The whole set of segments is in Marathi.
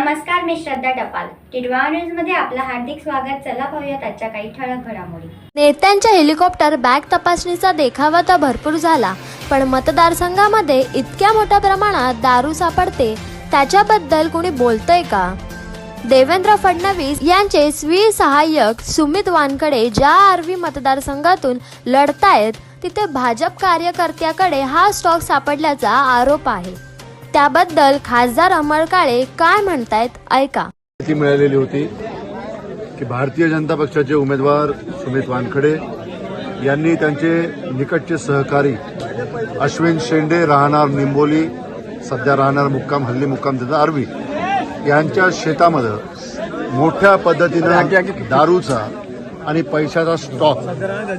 नमस्कार मी श्रद्धा टपाल. टिडवा न्यूजमध्ये आपलं हार्दिक स्वागत. चला पाहूयात आजच्या काही ठळक घडामोडी. नेत्यांच्या हेलिकॉप्टर बॅग तपासणीचा देखावा तर भरपूर झाला पण मतदारसंघामध्ये इतक्या मोठ्या प्रमाणात दारू सापडते त्याच्याबद्दल कोणी बोलतंय का? देवेंद्र फडणवीस यांचे स्वी सहाय्यक सुमित वानकडे ज्या आरवी मतदारसंघातून लढतायत तिथे भाजप कार्यकर्त्याकडे हा स्टॉक सापडल्याचा आरोप आहे. त्याबद्दल खासदार अमर काळे काय म्हणतायत ऐका. माहिती मिळालेली होती की भारतीय जनता पक्षाचे उमेदवार सुमित वानखडे यांनी त्यांचे निकटचे सहकारी अश्विन शेंडे राहणार निंबोली सध्या राहणार मुक्काम हल्ली मुक्काम त्याचा आरवी यांच्या शेतामध्ये मोठ्या पद्धतीनं दारूचा आणि पैशाचा स्टॉक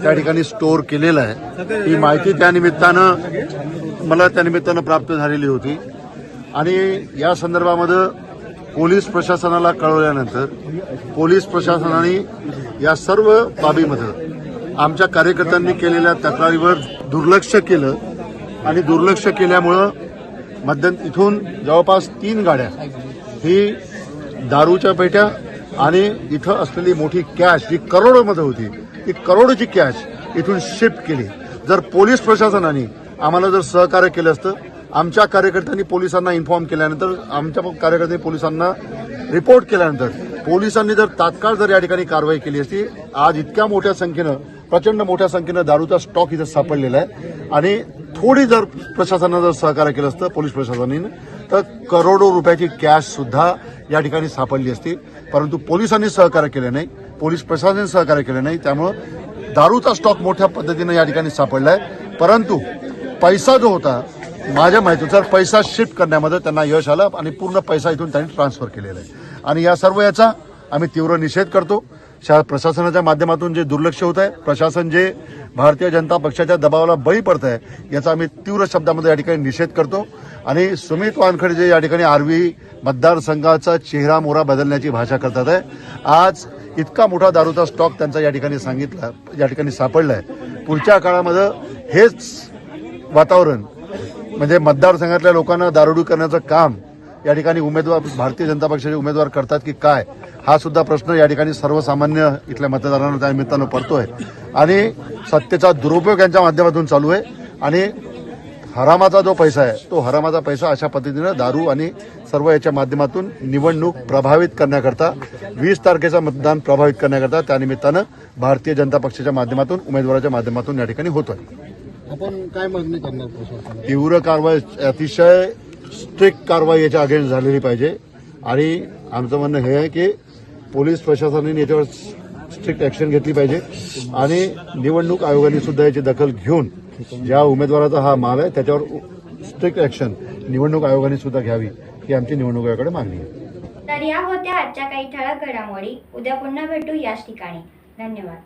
त्या ठिकाणी स्टोअर केलेला आहे. ही माहिती त्या निमित्तानं मला त्या निमित्तानं प्राप्त झालेली होती. आणि या संदर्भामध्ये पोलीस प्रशासनाला कळवल्यानंतर पोलीस प्रशासनाने या सर्व बाबीमध्ये आमच्या कार्यकर्त्यांनी केलेल्या तक्रारीवर दुर्लक्ष केलं आणि दुर्लक्ष केल्यामुळं मध्यंत इथून जवळपास तीन गाड्या ही दारूच्या पेट्या आणि इथं असलेली मोठी कॅश जी करोडोमध्ये होती ती करोडोची कॅश इथून शिफ्ट केली. जर पोलीस प्रशासनाने आम्हाला जर सहकार्य केलं असतं आमच्या कार्यकर्त्यांनी पोलिसांना इन्फॉर्म केल्यानंतर आमच्या कार्यकर्त्यांनी पोलिसांना रिपोर्ट केल्यानंतर पोलिसांनी जर तात्काळ जर या ठिकाणी कारवाई केली असती आज इतक्या मोठ्या संख्येनं प्रचंड मोठ्या संख्येनं दारूचा स्टॉक इथं सापडलेला आहे. आणि थोडी जर प्रशासनानं जर सहकार्य केलं असतं पोलीस प्रशासनाने तर करोडो रुपयाची कॅश सुद्धा या ठिकाणी सापडली असती. परंतु पोलिसांनी सहकार्य केलं नाही पोलीस प्रशासनाने सहकार्य केलं नाही त्यामुळं दारूचा स्टॉक मोठ्या पद्धतीनं या ठिकाणी सापडला आहे परंतु पैसा जो होता माझ्या माहितीनुसार पैसा शिफ्ट करण्यामध्ये त्यांना यश आलं आणि पूर्ण पैसा इथून त्यांनी ट्रान्सफर केलेला आहे. आणि या सर्व याचा आम्ही तीव्र निषेध करतो. शा प्रशासनाच्या माध्यमातून जे दुर्लक्ष होत आहे प्रशासन जे भारतीय जनता पक्षाच्या दबावाला बळी पडत आहे याचा आम्ही तीव्र शब्दामध्ये या ठिकाणी निषेध करतो. आणि सुमित वानखडे जे या ठिकाणी आरवी मतदारसंघाचा चेहरा मोहरा बदलण्याची भाषा करतात आहे. आज इतका मोठा दारूचा स्टॉक त्यांचा या ठिकाणी सांगितला या ठिकाणी सापडला आहे पुढच्या काळामध्ये हेच वातावरण म्हणजे मतदारसंघातल्या लोकांना दारुडी करण्याचं काम या ठिकाणी उमेदवार भारतीय जनता पक्षाचे उमेदवार करतात की काय हा सुद्धा प्रश्न या ठिकाणी सर्वसामान्य इथल्या मतदारांना त्या निमित्तानं पडतोय. आणि सत्तेचा दुरुपयोग यांच्या माध्यमातून चालू आहे. आणि हरामाचा जो पैसा आहे तो हरामाचा पैसा अशा पद्धतीनं दारू आणि सर्व याच्या माध्यमातून निवडणूक प्रभावित करण्याकरता वीस तारखेचं मतदान प्रभावित करण्याकरता त्यानिमित्तानं भारतीय जनता पक्षाच्या माध्यमातून उमेदवाराच्या माध्यमातून या ठिकाणी होतोय. आपण काय मागणी करणार प्रशासनाला? तीव्र कारवाई अतिशय स्ट्रिक्ट कारवाई याच्या अगेन्स्ट झालेली पाहिजे. आणि आमचं म्हणणं हे आहे की पोलीस प्रशासनाने याच्यावर स्ट्रिक्ट ॲक्शन घेतली पाहिजे. आणि निवडणूक आयोगाने सुद्धा याची दखल घेऊन ज्या उमेदवाराचा हा माल आहे त्याच्यावर स्ट्रिक्ट ॲक्शन निवडणूक आयोगाने सुद्धा घ्यावी ही आमची निवडणूक आयोगाकडे मागणी आहे. तर या होत्या आजच्या काही ठळक घडामोडी. उद्या पुन्हा भेटू याच ठिकाणी. धन्यवाद.